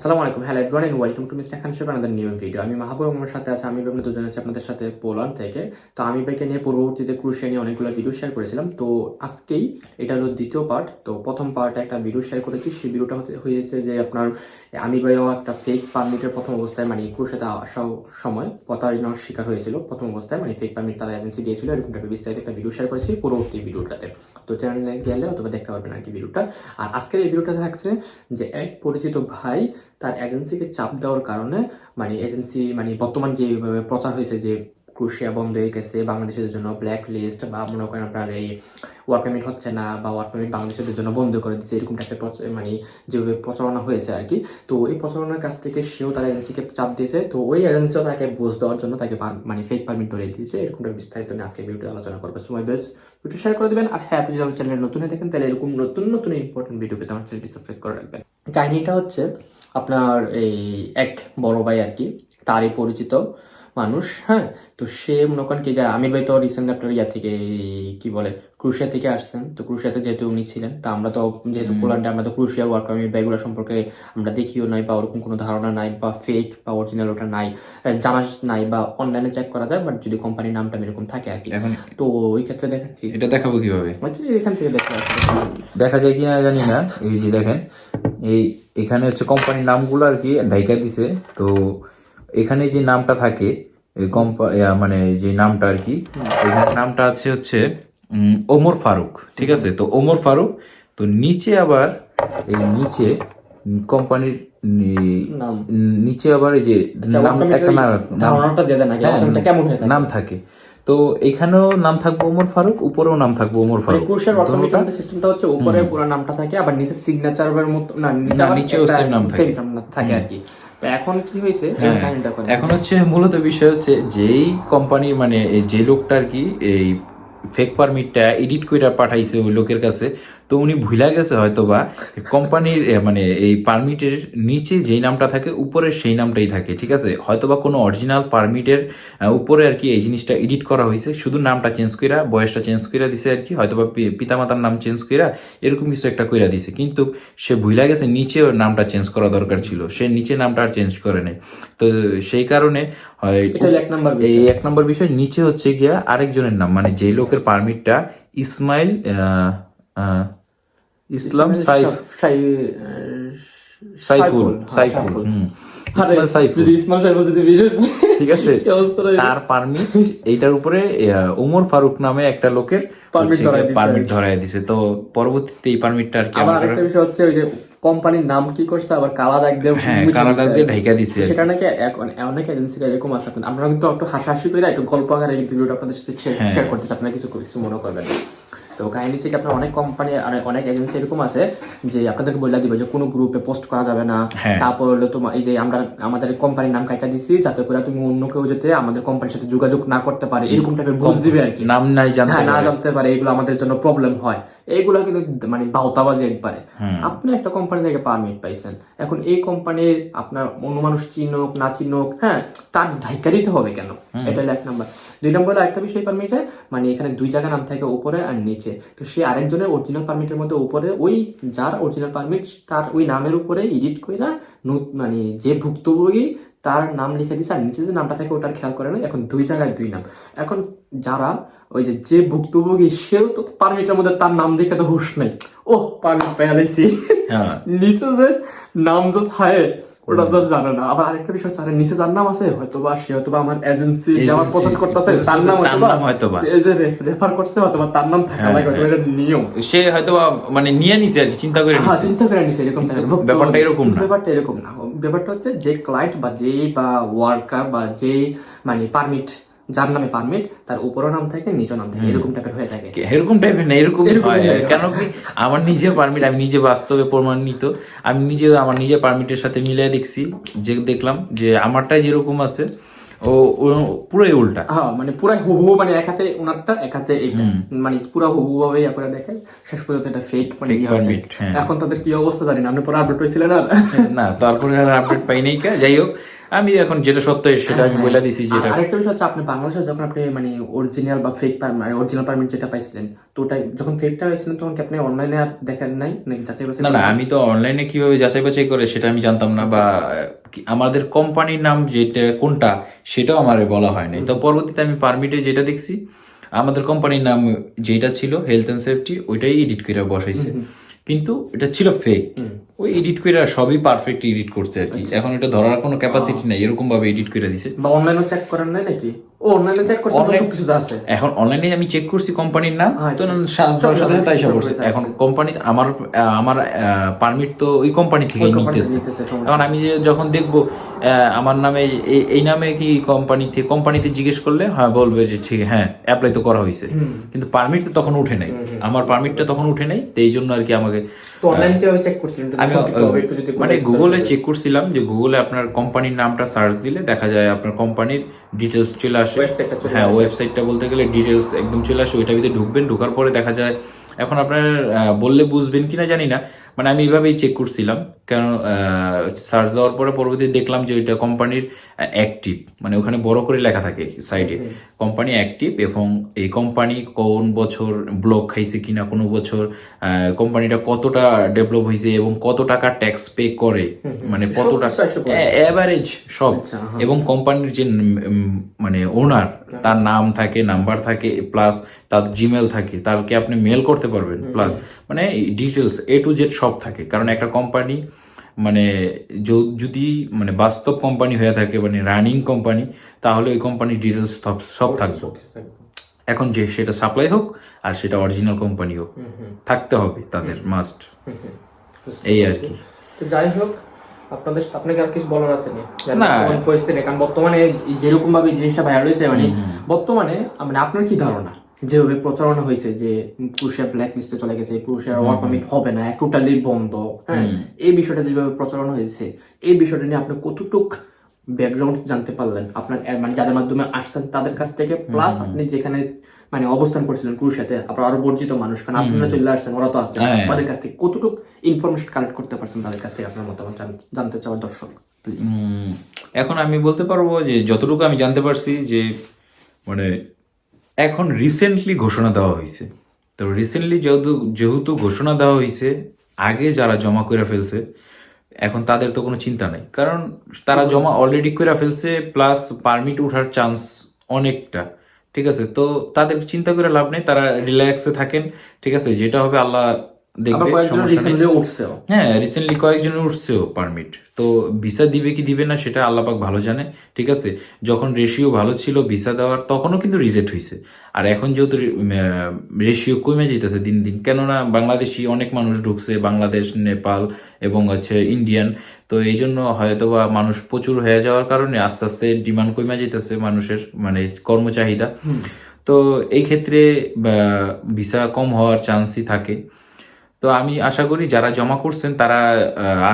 আসসালামু আলাইকুম। Hello everyone and welcome to mister Khan chef another new video আমি মাহবুব আমার সাথে আছে আমি বিভিন্ন দুজন আছি আপনাদের সাথে পোল্যান্ড থেকে। তো আমি ভাইকে নিয়ে পূর্ববর্তীতে ক্রুশিয়া নিয়ে অনেকগুলো ভিডিও শেয়ার করেছিলাম। তো আজকেই এটা হলো দ্বিতীয় পার্ট তো প্রথম পার্টে একটা ভিডিও শেয়ার করেছি। সেই ভিডিওটা হয়েছে যে আপনার আমি ভাইও একটা ফেক পারমিটের প্রথম অবস্থায় মানে ক্রুশিয়াতে আসার সময় প্রতারণার শিকার হয়েছিল। প্রথম অবস্থায় মানে ফেক পারমিট তারা এজেন্সি দিয়েছিল, এরকম একটা বিস্তারিত একটা ভিডিও শেয়ার করেছি পরবর্তী ভিডিওটাতে। তো চ্যানেলে গেলে অথবা দেখতে পারবেন আর কি ভিডিওটা। আর আজকের এই ভিডিওটা থাকছে যে এক পরিচিত ভাই তার এজেন্সিকে চাপ দেওয়ার কারণে মানে এজেন্সি মানে বর্তমান যে প্রচার হয়েছে যে ক্রুশিয়া বন্ধ হয়ে গেছে, বাংলাদেশের জন্য ব্ল্যাক লিস্ট বা মনে করেন আপনার এই ওয়ার্ক পারমিট হচ্ছে না বা ওয়ার্ক পারমিট বাংলাদেশের জন্য বন্ধ করে দিচ্ছে, এরকম প্রচ- মানে যেভাবে প্রচারণা হয়েছে আর কি। তো এই প্রচারণার কাছ থেকে সেও তার এজেন্সিকে চাপ দিয়েছে, তো ওই এজেন্সিও তাকে বুঝ দেওয়ার জন্য তাকে মানে ফেক পারমিট ধরে দিয়েছে এরকম বিস্তারিত নিয়ে আজকে ভিডিওতে আলোচনা করবে। সময় বেজ ভিডিও শেয়ার করে দেবেন আর হ্যাঁ আপনি যদি আমার চ্যানেলে নতুন হয়ে থাকেন, তাহলে এরকম নতুন নতুন ইম্পর্টেন্ট ভিডিও পেতে আমার চ্যানেলটি সাবস্ক্রাইব করে রাখবেন। কাহিনীটা হচ্ছে আপনার এই এক বড় ভাই আর কি, তারই পরিচিত। মানুষ হ্যাঁ? তো সে মনে করেন কি যে আমির ভাই তো রিসেন্ট আপনার ইয়া থেকে কি বলে ক্রুশিয়া থেকে আসছেন। তো ক্রুশিয়াতে যেহেতু উনি ছিলেন তা আমরা তো যেহেতু পোল্যান্ডে আমরা তো ক্রুশিয়া ওয়ার্ক পারমিট ব্যাগুলো সম্পর্কে আমরা দেখিও নাই বা ওরকম কোনো ধারণা নাই বা ফেক বা অরিজিনাল ওটা নাই জানা নাই বা অনলাইনে চেক করা যায় বাট যদি কোম্পানির নামটা এরকম থাকে আর কি। তো ওই ক্ষেত্রে দেখাচ্ছি এটা দেখাবো কীভাবে? এখান থেকে দেখা। দেখা যায় কি না জানি না এই যে দেখেন এই এখানে হচ্ছে কোম্পানির নামগুলো আর কি ঢাইকা দিছে তো এখানে যে নামটা থাকে মানে যে নামটা আর কি এখানে নামটা আছে হচ্ছে ওমর ফারুক ঠিক আছে? তো ওমর ফারুক তো নিচে আবার এই নিচে কোম্পানির নিচে আবার এই যে আচ্ছা, নাম একটা নাম হ্যাঁ, থাকে? নাম থাকে। তো এখানেও নাম থাকবে ওমর ফারুক উপরেও নাম থাকবে ওমর মানে ফারুক। পারমিট সিস্টেমটা হচ্ছে উপরে পুরো নামটা থাকে আবার নিচে সিগনেচারের মতো না নিচে নিচেও same নাম থাকে। আর কি। এখন কি হয়েছে? হ্যাঁ, এখন হচ্ছে মূলত বিষয় হচ্ছে যেই কোম্পানি মানে যে লোকটা আর কি এই ফেক পারমিটটা এডিট করে পাঠাইছে ওই লোকের কাছে। তো উনি ভুলা গেছে হয়তো বা কোম্পানির মানে এই পারমিটের নিচে যেই নামটা থাকে উপরে সেই নামটাই থাকে, ঠিক আছে? হয়তো বা কোনো অরিজিনাল পারমিটের উপরে আর কি এই জিনিসটা এডিট করা হয়েছে শুধু নামটা চেঞ্জ কইরা, বয়সটা চেঞ্জ কইরা দিছে আর কি হয়তো বা পিতামাতার নাম চেঞ্জ কইরা, এরকম কিছু একটা কইরা দিছে। কিন্তু সে ভুলা গেছে নিচে নামটা চেঞ্জ করা দরকার ছিল, সে নিচে নামটা আর চেঞ্জ করে নাই। তো সেই কারণে হয় এক এই এক নম্বর বিষয় নিচে হচ্ছে গিয়া আরেকজনের নাম মানে যে লোকের পারমিটটা ইসমাইল ইসলাম সাইফ সাইফুল সাইফুল যদি ইসমাইল যদি ঠিক আছে তার পারমিট এইটার উপরে ওমর ফারুক নামে একটা লোকের। পারমিট ধরায় দিছে। তো পরবর্তীতে এই পারমিটটা আর কি আবার আমাদের বিষয় হচ্ছে ওই যে কোম্পানির নাম কি করছে আবার কালা দাগ দিয়ে হ্যাঁ কালা দাগ দিয়ে ঢেকে দিছে সেটা নাকি এখন অনেক এজেন্সিরা এরকম আছে। আপনার আমরা কিন্তু একটু হাসাহাসি করে একটু গল্প আকারে কিন্তু ভিডিওটা আপনাদের সাথে শেয়ার শেয়ার করতেছি আপনারা কিছু কিছু মনে করবেন। তো কাহিনী থেকে আপনার অনেক কোম্পানি আর অনেক এজেন্সি এরকম আছে যে আপনাদেরকে বলে দিবে যে কোনো গ্রুপে পোস্ট করা যাবে না। হ্যাঁ। তারপর হলো তোমার এই যে আমরা আমাদের কোম্পানির নাম কাটা দিছি যাতে করে তুমি অন্য কেউ যাতে আমাদের কোম্পানির সাথে যোগাযোগ না করতে পারে। এরকম টাইপের বুঝ দিবে আর কি। নাম নাই জানতে হ্যাঁ না জানতে পারে এগুলো আমাদের জন্য প্রবলেম হয়। এইগুলো কিন্তু মানে বাউতাবাজি একবারে। আপনি একটা কোম্পানি থেকে পারমিট পাইছেন। এখন এই কোম্পানির আপনার অন্য মানুষ চিনুক না চিনুক হ্যাঁ তার ঢাইকা দিতে হবে কেন? এটা হলো এক নাম্বার দুই নম্বর হলো আরেকটা বিষয় পারমিটে মানে এখানে দুই জায়গা নাম থাকে উপরে আর নিচে। তো সে আরেকজনের অরিজিনাল পারমিটের মধ্যে উপরে ওই যার অরিজিনাল পারমিট তার ওই নামের উপরে এডিট করে মানে যে ভুক্তভোগী তার নাম লিখে দিছে আর নিচে যে নামটা থাকে ওটার খেয়াল করে না এখন দুই জায়গায় দুই নাম। এখন যারা ওই যে যে ভুক্তভোগী সেও তো পারমিটের মধ্যে তার নাম দেখে তো হুশ নাই ও পারমিট পেয়ে লাইছি হ্যাঁ নিচে যে নাম যে থাকে ওটা তো জানে না আবার আরেকটা বিষয় নিচে যার নাম আছে হয়তো বা সে হয়তো আমার এজেন্সি যে আমার প্রসেস করতেছে তার নাম হয়তো বা। এই যে রেফার করছে হয়তো বা তার নাম থাকা হ্যাঁ, লাগে হয়তো হ্যাঁ। এটা নিয়ম সে হয়তো মানে নিয়ে নিছে আর কি চিন্তা করে হ্যাঁ চিন্তা করে নিছে এরকম। ব্যাপারটা এরকম না। ব্যাপারটা এরকম না ব্যাপারটা হচ্ছে যে ক্লায়েন্ট বা যে বা ওয়ার্কার বা যে মানে পারমিট যার নামে পারমিট তার উপরও নাম থাকে নিচেও নাম থাকে। এরকম টাইপের হয়ে থাকে। এরকম টাইপের না এরকম হয়। কেন কি? আমার নিজের পারমিট আমি নিজে বাস্তবে প্রমাণিত। আমি নিজে আমার নিজের পারমিটের সাথে মিলিয়ে দেখছি। যে দেখলাম যে আমারটাই যেরকম আছে ও পুরোই উল্টা। হ্যাঁ মানে পুরাই হুবহু মানে এক হাতে ওনারটা এক হাতে এইটা। মানে পুরা হুবহু ভাবে ইয়া করে দেখেন। শেষ পর্যন্ত এটা ফেক মানে। হ্যাঁ। এখন তাদের কি অবস্থা জানি না আপনি পরে আপডেট হয়েছিলেন আর? না তারপরে আর আপডেট পাই নাই কা? যাই হোক আমি এখন যেটা সত্য সেটা আমি হ্যাঁ, বলে দিছি আর যেটা আরেকটা বিষয় হচ্ছে আপনি বাংলাদেশে যখন আপনি মানে অরিজিনাল বা ফেক পারমিট অরিজিনাল পারমিট যেটা পাইছিলেন তো ওটাই যখন ফেকটা পাইছিলেন তখন কি আপনি অনলাইনে আর দেখেন নাই? নাকি যাচাই বাছাই না না আমি তো অনলাইনে কীভাবে যাচাই বাছাই করে সেটা আমি জানতাম না বা আমাদের কোম্পানির নাম যেটা কোনটা সেটাও আমার বলা হয় নাই তো পরবর্তীতে আমি পারমিটে যেটা দেখছি আমাদের কোম্পানির নাম যেটা ছিল হেলথ এন্ড সেফটি ওইটাই এডিট করে বসাইছে। কিন্তু এটা ছিল ফেক ওই এডিট করে সবই পারফেক্ট এডিট করছে আর কি। এখন এটা ধরার কোনো ক্যাপাসিটি নাই এরকম ভাবে এডিট করে দিছে। বা অনলাইনে চেক করেন নাই নাকি? ও অনলাইনে চেক তো Online- সবকিছু তো আছে। এখন অনলাইনে আমি চেক করছি কোম্পানির নাম তো আচ্ছা। সাথে সব সাথে তাই সব সব করছে এখন কোম্পানি আমার আমার পারমিট তো ওই কোম্পানি থেকে নিতেছে। এখন আমি যখন দেখব আমার নামে এই- নামে কি কোম্পানি থেকে কোম্পানিতে জিজ্ঞেস করলে হ্যাঁ বলবে যে ঠিক হ্যাঁ অ্যাপ্লাই তো করা হয়েছে কিন্তু পারমিট তো তখন উঠে নাই। আমার পারমিটটা তখন উঠে নাই তো এই জন্য আর কি আমাকে তো অনলাইনে কীভাবে চেক করছিলেন? মানে গুগলে চেক করছিলাম যে গুগলে আপনার কোম্পানির নামটা সার্চ দিলে দেখা যায় আপনার কোম্পানির ডিটেলস চলে আসে। হ্যাঁ ওয়েবসাইটটা বলতে গেলে ডিটেলস একদম চলে আসে ওইটা ভিতরে ঢুকবেন ঢোকার পরে দেখা যায়। এখন আপনার আহ, বললে বুঝবেন কিনা জানি না। মানে আমি এইভাবেই চেক করছিলাম। কেন সার্চ দেওয়ার পরে পরবর্তী দেখলাম যে ওইটা কোম্পানির অ্যাক্টিভ মানে ওখানে বড় করে লেখা থাকে সাইডে কোম্পানি অ্যাক্টিভ এবং এই কোম্পানি কোন বছর ব্লক খাইছে কিনা কোনো বছর কোম্পানিটা কতটা ডেভেলপ হয়েছে এবং কত টাকা ট্যাক্স পে করে মানে আসে পড়ে। এভারেজ সব। আচ্ছা। এবং কোম্পানির যে মানে ওনার তার নাম থাকে নাম্বার থাকে প্লাস তার জিমেল থাকে তারকে আপনি মেল করতে পারবেন প্লাস মানে ডিটেলস এ টু জেড সব থাকে। কারণ একটা কোম্পানি মানে যদি মানে বাস্তব কোম্পানি হয়ে থাকে মানে রানিং কোম্পানি তাহলে ওই কোম্পানির ডিটেলস সব সব থাকবে। এখন যে সেটা সাপ্লাই হোক আর সেটা অরিজিনাল কোম্পানি হোক। থাকতে হবে তাদের মাস্ট এই আর কি। তো যাই হোক আপনাদের আপনাকে আর কিছু বলার আছে না? পরিস্থিতি কারণ বর্তমানে যেরকম ভাবে জিনিসটা ভাইরাল হয়েছে মানে বর্তমানে মানে আপনার কি ধারণা? যেভাবে প্রচারণা হয়েছে যে পুরুষের ব্ল্যাক লিস্টে চলে গেছে পুরুষের ওয়ার্ক পারমিট হবে না টোটালি বন্ধ হ্যাঁ? এই বিষয়টা যেভাবে প্রচারণা হয়েছে এই বিষয়টা নিয়ে আপনি কতটুক ব্যাকগ্রাউন্ড জানতে পারলেন? আপনার মানে যাদের মাধ্যমে আসছেন তাদের কাছ থেকে প্লাস আপনি যেখানে মানে অবস্থান করছিলেন পুরুষাতে আপনার আরও বর্জিত মানুষ কারণ আপনারা চলে আসছেন ওরা তো আসছেন হ্যাঁ। তাদের কাছ থেকে কতটুকু ইনফরমেশন কালেক্ট করতে পারছেন তাদের কাছ থেকে আপনার মতামত জানতে চাওয়ার দর্শক এখন আমি বলতে পারব যে যতটুকু আমি জানতে পারছি যে মানে এখন রিসেন্টলি ঘোষণা দেওয়া হয়েছে। তো রিসেন্টলি যেহেতু যেহেতু ঘোষণা দেওয়া হয়েছে, আগে যারা জমা করে ফেলছে, এখন তাদের তো কোনো চিন্তা নাই। কারণ তারা জমা অলরেডি করে ফেলছে প্লাস পারমিট ওঠার চান্স অনেকটা, ঠিক আছে? তো তাদের চিন্তা করে লাভ নেই, তারা রিল্যাক্সে থাকেন, ঠিক আছে? যেটা হবে আল্লাহ দেখবে কয়েকজন হ্যাঁ রিসেন্টলি কয়েকজনের উঠছেও পারমিট তো ভিসা দিবে কি দিবে না সেটা আল্লাপাক ভালো জানে ঠিক আছে? যখন রেশিও ভালো ছিল ভিসা দেওয়ার তখনও কিন্তু রিজেক্ট হয়েছে আর এখন যেহেতু রেশিও কমে যেতেছে দিন দিন কেননা বাংলাদেশি অনেক মানুষ ঢুকছে বাংলাদেশ নেপাল এবং হচ্ছে ইন্ডিয়ান। তো এই জন্য হয়তোবা মানুষ প্রচুর হয়ে যাওয়ার কারণে আস্তে আস্তে ডিমান্ড কমে যেতেছে মানুষের মানে কর্মচাহিদা তো এই ক্ষেত্রে ভিসা কম হওয়ার চান্সই থাকে। তো আমি আশা করি যারা জমা করছেন তারা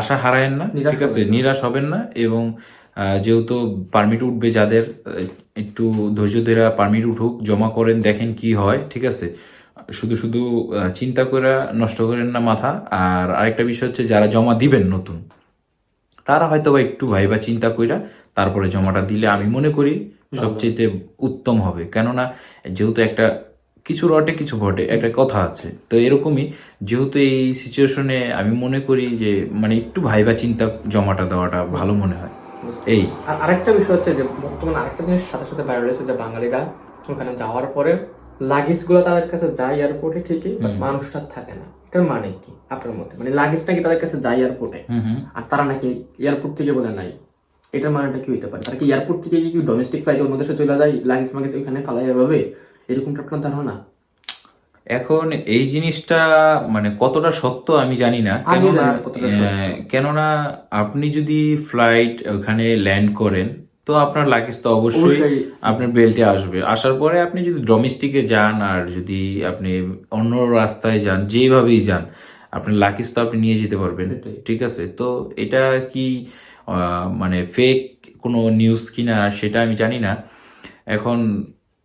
আশা হারায়েন না ঠিক আছে? নিরাশ হবেন না এবং যেহেতু পারমিট উঠবে যাদের একটু ধৈর্য ধরে পারমিট উঠুক জমা করেন দেখেন কি হয় ঠিক আছে? শুধু শুধু চিন্তা করে নষ্ট করেন না মাথা। আর আরেকটা বিষয় হচ্ছে যারা জমা দিবেন নতুন তারা হয়তো বা একটু ভাইবা চিন্তা কইরা তারপরে জমাটা দিলে আমি মনে করি সবচেয়ে উত্তম হবে। কেননা যেহেতু একটা কিছু রটে কিছু বটে একটা কথা আছে। তো এরকমই যেহেতু এই সিচুয়েশনে আমি মনে করি যে মানে একটু ভাইবা চিন্তা জমাটা দেওয়াটা ভালো মনে হয়। এই। আর আরেকটা বিষয় হচ্ছে যে বর্তমানে আরেকটা জিনিস সাথে সাথে ভাইরাল হয়েছে যে বাঙালিরা ওখানে যাওয়ার পরে লাগেজগুলো তাদের কাছে যায় এয়ারপোর্টে ঠিকই বাট মানুষটা থাকে না। এটার মানে কি? আপনার মতে? মানে লাগেজ নাকি তাদের কাছে যায় এয়ারপোর্টে আর তারা নাকি এয়ারপোর্ট থেকে বলে নাই? এটার মানেটা কি হইতে পারে? তারা কি এয়ারপোর্ট থেকে কি ডোমেস্টিক ফ্লাইট অন্য দেশে চলে যায় লাগেজ মাগেজ ওইখানে ফালাই এভাবে? এরকমটা আপনার ধারণা এখন এই জিনিসটা মানে কতটা সত্য আমি জানি না। কেননা কেননা আপনি যদি ফ্লাইট ওখানে ল্যান্ড করেন তো আপনার লাগেজ তো অবশ্যই। আপনার বেল্টে আসবে। আসার পরে আপনি যদি ডোমেস্টিকে যান আর যদি আপনি অন্য রাস্তায় যান যেভাবেই যান আপনার লাগেজ তো আপনি নিয়ে যেতে পারবেন। ঠিক আছে? তো এটা কি মানে ফেক কোনো নিউজ কিনা সেটা আমি জানি না। এখন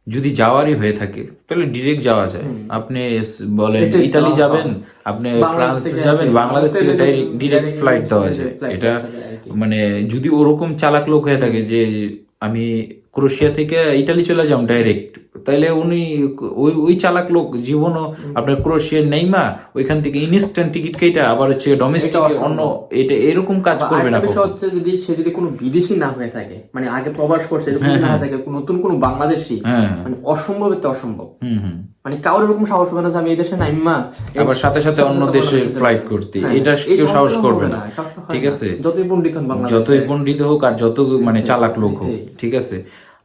যদি যাওয়ারই হয়ে থাকে তাহলে ডিরেক্ট যাওয়া যায়। আপনি বলেন ইতালি যাবেন আপনি ফ্রান্স যাবেন বাংলাদেশ থেকে ডিরেক্ট ফ্লাইট দেওয়া যায়। এটা। মানে যদি ওরকম চালাক লোক হয়ে থাকে যে আমি ক্রোশিয়া থেকে ইটালি চলে যাম ডাইরেক্ট তাইলে উনি ওই ওই চালাক লোক জীবনও আপনার ক্রোশিয়া নেইমা ওইখান থেকে ইনস্ট্যান্ট টিকিট কেটে আবার হচ্ছে ডোমেস্টিক অন্য এটা এরকম কাজ করবে না হচ্ছে যদি সে যদি কোনো বিদেশি না হয়ে থাকে মানে আগে প্রবাস করছে এরকম যদি না হয়ে থাকে নতুন কোনো বাংলাদেশি হ্যাঁ মানে অসম্ভব এতে অসম্ভব। হুম হুম। মানে কারোর এরকম সাহস হবে না যে আমি এই দেশে নাইমা আবার সাথে সাথে অন্য দেশে ফ্লাইট করতে। এটা কেউ সাহস করবে না। ঠিক আছে? যতই পণ্ডিত হন বাংলাদেশে। যতই পণ্ডিত হোক আর যত মানে চালাক লোক হোক ঠিক আছে?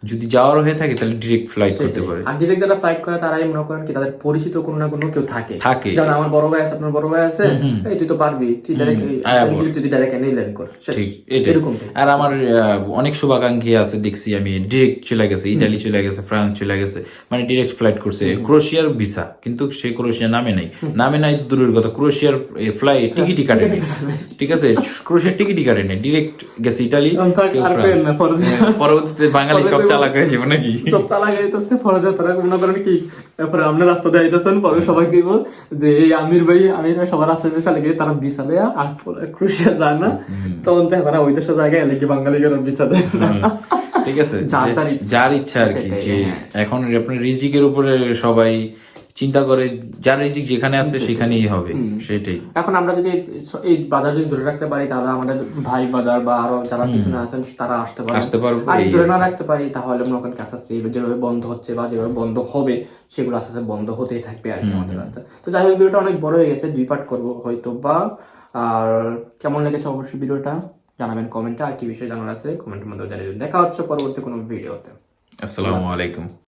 যদি যাওয়ার হয়ে থাকে তাহলে ডিরেক্ট ফ্লাইট করতে পারে। আর ডিরেক্ট যারা ফ্লাইট করে তারাই মনে করেন কি তাদের পরিচিত কোনো না কোনো কেউ থাকে। থাকে। যেমন আমার বড় ভাই আছে আপনার বড় ভাই আছে এই তুই তো পারবি তুই ডাইরেক্ট। তুই ডাইরেক্ট এনে ল্যান্ড কর। ঠিক এরকম আর আমার অনেক শুভাকাঙ্ক্ষী আছে দেখছি আমি ডিরেক্ট চলে গেছে ইটালি চলে গেছে ফ্রান্স চলে গেছে মানে ডিরেক্ট ফ্লাইট করছে। ক্রোশিয়ার ভিসা কিন্তু সে ক্রোশিয়া নামে নাই। নামে নাই তো দূরের কথা ক্রোশিয়ার ফ্লাইট টিকিটই কাটে নাই। ঠিক আছে ক্রোশিয়ার টিকিটই কাটে নাই। ডিরেক্ট গেছে ইটালি হ্যাঁ, পরবর্তীতে। বাঙালি সব চালাক হয়ে যাবে নাকি সব চালা গাইতেছে পরে দিয়ে তারা মনে করেন কি তারপরে আপনি রাস্তা দিয়ে আইতেছেন পরে সবাই কইব যে এই আমির ভাই আমির ভাই সবার রাস্তা দিয়ে চালে গিয়ে তারা আর ক্রুশিয়া যায় না তখন তারা ওই দেশে জায়গায় এলে কি বাঙালি গেল বিছা না ঠিক আছে যার ইচ্ছা। আর কি যে হ্যাঁ। এখন আপনার রিজিকের উপরে সবাই চিন্তা করে যার রিজিক যেখানে আছে সেখানেই হবে সেটাই। এখন আমরা যদি এই বাজার যদি ধরে রাখতে পারি তাহলে আমাদের ভাই বাজার বা আরও যারা পিছনে আছেন তারা আসতে পারে আসতে পারব, আর ধরে না রাখতে পারি তাহলে মনে করেন কাছে আসতে যেভাবে বন্ধ হচ্ছে বা যেভাবে বন্ধ হবে সেগুলো আস্তে আস্তে বন্ধ হতেই থাকবে আর কি আমাদের রাস্তা তো যাই হোক ভিডিওটা অনেক বড় হয়ে গেছে দুই পার্ট করব হয়তো বা। আর কেমন লেগেছে অবশ্যই ভিডিওটা জানাবেন কমেন্টে। আর কি বিষয়ে জানার আছে কমেন্টের মধ্যে জানিয়ে দেখা হচ্ছে পরবর্তী কোনো ভিডিওতে। আসসালামু আলাইকুম।